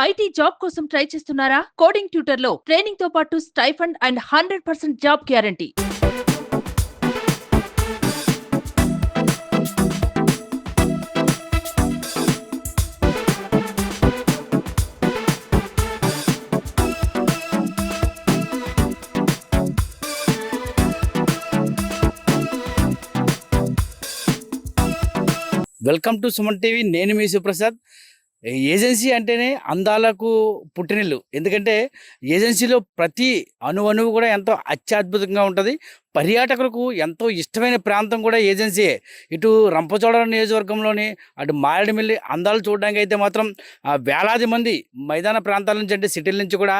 IT job కోసం try చేస్తున్నారా? Coding ట్యూటర్లో ట్రైనింగ్తో పాటు stipend and hundred percent job guarantee. Welcome to Suman TV. నేను మీ సుప్రసాద్. ఏజెన్సీ అంటేనే అందాలకు పుట్టినిల్లు. ఎందుకంటే ఏజెన్సీలో ప్రతి అణువణువు కూడా ఎంతో అత్యద్భుతంగా ఉంటుంది. పర్యాటకులకు ఎంతో ఇష్టమైన ప్రాంతం కూడా ఏజెన్సీయే ఇటు రంపచోడవరం నియోజకవర్గంలోని అటు మారేడుమిల్లి అందాలు చూడడానికి అయితే మాత్రం వేలాది మంది మైదాన ప్రాంతాల నుంచి అంటే సిటీల నుంచి కూడా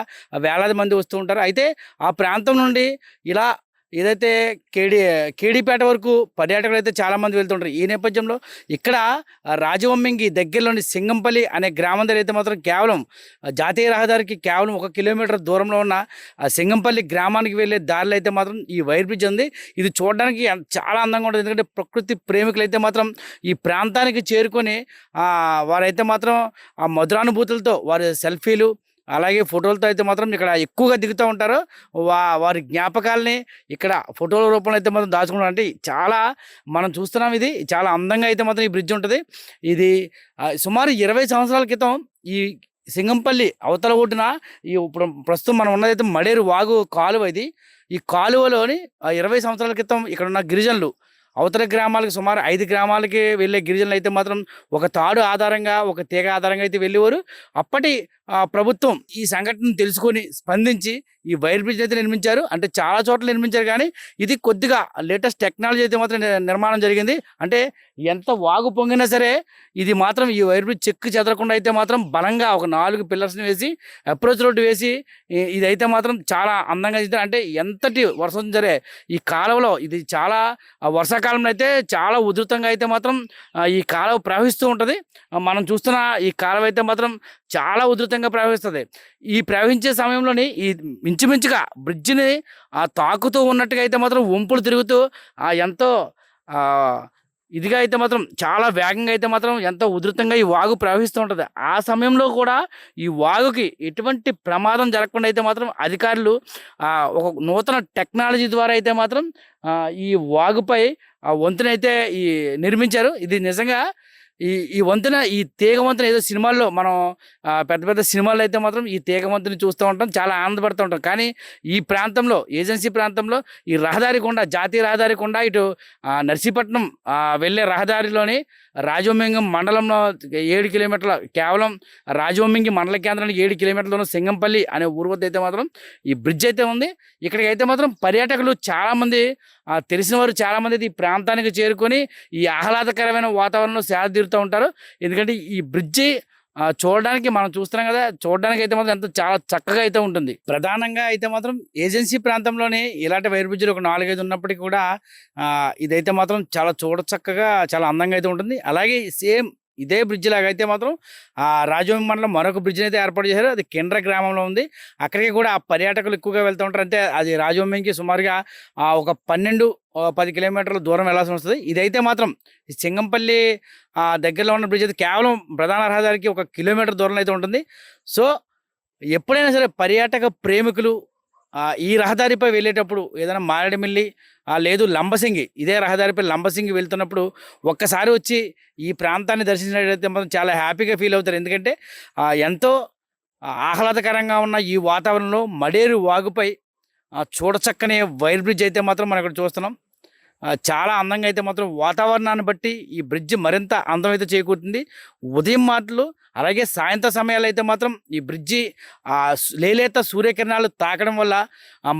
వేలాది మంది వస్తూ ఉంటారు. అయితే ఆ ప్రాంతం నుండి ఇలా ఏదైతే కేడి కేడీపేట వరకు పర్యాటకులు అయితే చాలామంది వెళ్తుంటారు. ఈ నేపథ్యంలో ఇక్కడ రాజవమ్మింగి దగ్గరలోని సింగంపల్లి అనే గ్రామం దగ్గర అయితే మాత్రం కేవలం జాతీయ రహదారికి కేవలం ఒక కిలోమీటర్ దూరంలో ఉన్న ఆ సింగంపల్లి గ్రామానికి వెళ్ళే దారిలో అయితే మాత్రం ఈ వైర్ బ్రిడ్జ్ ఉంది. ఇది చూడడానికి చాలా అందంగా ఉంటుంది. ఎందుకంటే ప్రకృతి ప్రేమికులు అయితే మాత్రం ఈ ప్రాంతానికి చేరుకొని వారైతే మాత్రం ఆ మధురానుభూతులతో వారి సెల్ఫీలు అలాగే ఫోటోలతో అయితే మాత్రం ఇక్కడ ఎక్కువగా దిగుతూ ఉంటారు. వా వారి జ్ఞాపకాలని ఇక్కడ ఫోటోల రూపంలో అయితే మాత్రం దాచుకుంటారు. అంటే చాలా మనం చూస్తున్నాం ఇది చాలా అందంగా అయితే మాత్రం ఈ బ్రిడ్జ్ ఉంటుంది. ఇది సుమారు ఇరవై సంవత్సరాల క్రితం ఈ సింగంపల్లి అవతల ఒడ్డున ఈ ఇప్పుడు ప్రస్తుతం మనం ఉన్నదైతే మడేరు వాగు కాలువ ఇది. ఈ కాలువలోని ఇరవై సంవత్సరాల క్రితం ఇక్కడ ఉన్న గిరిజనులు అవతల గ్రామాలకు సుమారు ఐదు గ్రామాలకి వెళ్ళే గిరిజనులు అయితే మాత్రం ఒక తాడు ఆధారంగా ఒక తీగ ఆధారంగా అయితే వెళ్ళేవారు. అప్పటి ప్రభుత్వం ఈ సంఘటనను తెలుసుకొని స్పందించి ఈ వైర్ బ్రిడ్జ్ అయితే నిర్మించారు. అంటే చాలా చోట్ల నిర్మించారు కానీ ఇది కొద్దిగా లేటెస్ట్ టెక్నాలజీ అయితే మాత్రం నిర్మాణం జరిగింది. అంటే ఎంత వాగు పొంగినా సరే ఇది మాత్రం ఈ వైర్ బ్రిడ్జ్ చెక్కు చెదరకుండా అయితే మాత్రం బలంగా ఒక నాలుగు పిల్లర్స్ని వేసి అప్రోచ్ రోడ్డు వేసి ఇదైతే మాత్రం చాలా అందంగా చేశారు. అంటే ఎంతటి వర్షం సరే ఈ కాలువలో ఇది చాలా వర్షాకాలంలో అయితే చాలా ఉధృతంగా అయితే మాత్రం ఈ కాలువ ప్రవహిస్తూ ఉంటుంది. మనం చూస్తున్న ఈ కాలువ అయితే మాత్రం చాలా ఉధృతంగా ప్రవహిస్తుంది. ఈ ప్రవహించే సమయంలోని ఈ ఇంచుమించుగా బ్రిడ్జిని ఆ తాకుతూ ఉన్నట్టుగా అయితే మాత్రం వంపులు తిరుగుతూ ఆ ఎంతో ఇదిగా అయితే మాత్రం చాలా వేగంగా అయితే మాత్రం ఎంతో ఉధృతంగా ఈ వాగు ప్రవహిస్తూ ఉంటుంది. ఆ సమయంలో కూడా ఈ వాగుకి ఎటువంటి ప్రమాదం జరగకుండా అయితే మాత్రం అధికారులు ఒక నూతన టెక్నాలజీ ద్వారా అయితే మాత్రం ఈ వాగుపై ఆ వంతునైతే ఈ నిర్మించారు. ఇది నిజంగా ఈ ఈ వంతెన ఈ తీగ వంతెన ఏదో సినిమాల్లో మనం పెద్ద పెద్ద సినిమాల్లో అయితే మాత్రం ఈ తీగ వంతెన చూస్తూ ఉంటాం చాలా ఆనందపడుతూ ఉంటాం. కానీ ఈ ప్రాంతంలో ఏజెన్సీ ప్రాంతంలో ఈ రహదారి గుండా జాతీయ రహదారి గుండా ఇటు నర్సీపట్నం వెళ్ళే రహదారిలోని రాజోమింగం మండలంలో ఏడు కిలోమీటర్ల కేవలం రాజోమింగి మండల కేంద్రానికి ఏడు కిలోమీటర్లను సింగంపల్లి అనే ఊరు వద్ద అయితే మాత్రం ఈ బ్రిడ్జ్ అయితే ఉంది. ఇక్కడికి అయితే మాత్రం పర్యాటకులు చాలామంది తెలిసిన వారు చాలామంది అయితే ఈ ప్రాంతానికి చేరుకొని ఈ ఆహ్లాదకరమైన వాతావరణంలో సేద వెళ్తూ ఉంటారు. ఎందుకంటే ఈ బ్రిడ్జి చూడడానికి మనం చూస్తున్నాం కదా చూడడానికి అయితే మాత్రం ఎంతో చాలా చక్కగా అయితే ఉంటుంది. ప్రధానంగా అయితే మాత్రం ఏజెన్సీ ప్రాంతంలోనే ఇలాంటి వైర్ బ్రిడ్జ్లు ఒక నాలుగైదు ఉన్నప్పటికీ కూడా ఇదైతే మాత్రం చాలా చూడ చక్కగా చాలా అందంగా అయితే ఉంటుంది. అలాగే సేమ్ ఇదే బ్రిడ్జ్ లాగా అయితే మాత్రం ఆ రాజవోమి మండలం మరొక బ్రిడ్జ్ అయితే ఏర్పాటు చేశారు. అది కిండ్ర గ్రామంలో ఉంది. అక్కడికి కూడా ఆ పర్యాటకులు ఎక్కువగా వెళ్తూ ఉంటారు. అంటే అది రాజవోమికి సుమారుగా ఒక పన్నెండు పది కిలోమీటర్ల దూరం వెళ్ళాల్సి వస్తుంది. ఇదైతే మాత్రం సింగంపల్లి దగ్గరలో ఉన్న బ్రిడ్జ్ అయితే కేవలం ప్రధాన రహదారికి ఒక కిలోమీటర్ దూరంలో అయితే ఉంటుంది. సో ఎప్పుడైనా సరే పర్యాటక ప్రేమికులు ఈ రహదారిపై వెళ్ళేటప్పుడు ఏదైనా మారేడుమిల్లి లేదు లంబసింగి ఇదే రహదారిపై లంబసింగి వెళ్తున్నప్పుడు ఒక్కసారి వచ్చి ఈ ప్రాంతాన్ని దర్శించినట్లయితే మాత్రం చాలా హ్యాపీగా ఫీల్ అవుతారు. ఎందుకంటే ఎంతో ఆహ్లాదకరంగా ఉన్న ఈ వాతావరణంలో మడేరు వాగుపై చూడచక్కనే వైర్ బ్రిడ్జ్ అయితే మాత్రం మనం ఇక్కడ చూస్తున్నాం. చాలా అందంగా అయితే మాత్రం వాతావరణాన్ని బట్టి ఈ బ్రిడ్జ్ మరింత అందం అయితే చేకూరుతుంది. ఉదయం మాటలు అలాగే సాయంత్రం సమయాలు అయితే మాత్రం ఈ బ్రిడ్జి ఆ లేలేత సూర్యకిరణాలు తాకడం వల్ల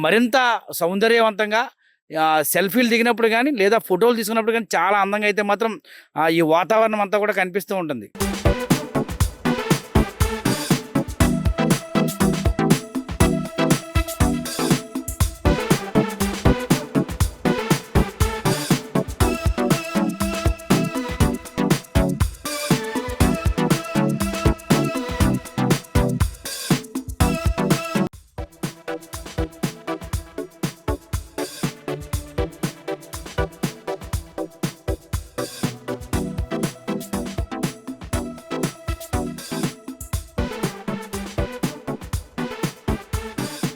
మరింత సౌందర్యవంతంగా సెల్ఫీలు దిగినప్పుడు కానీ లేదా ఫోటోలు తీసుకున్నప్పుడు కానీ చాలా అందంగా అయితే మాత్రం ఈ వాతావరణం అంతా కూడా కనిపిస్తూ ఉంటుంది.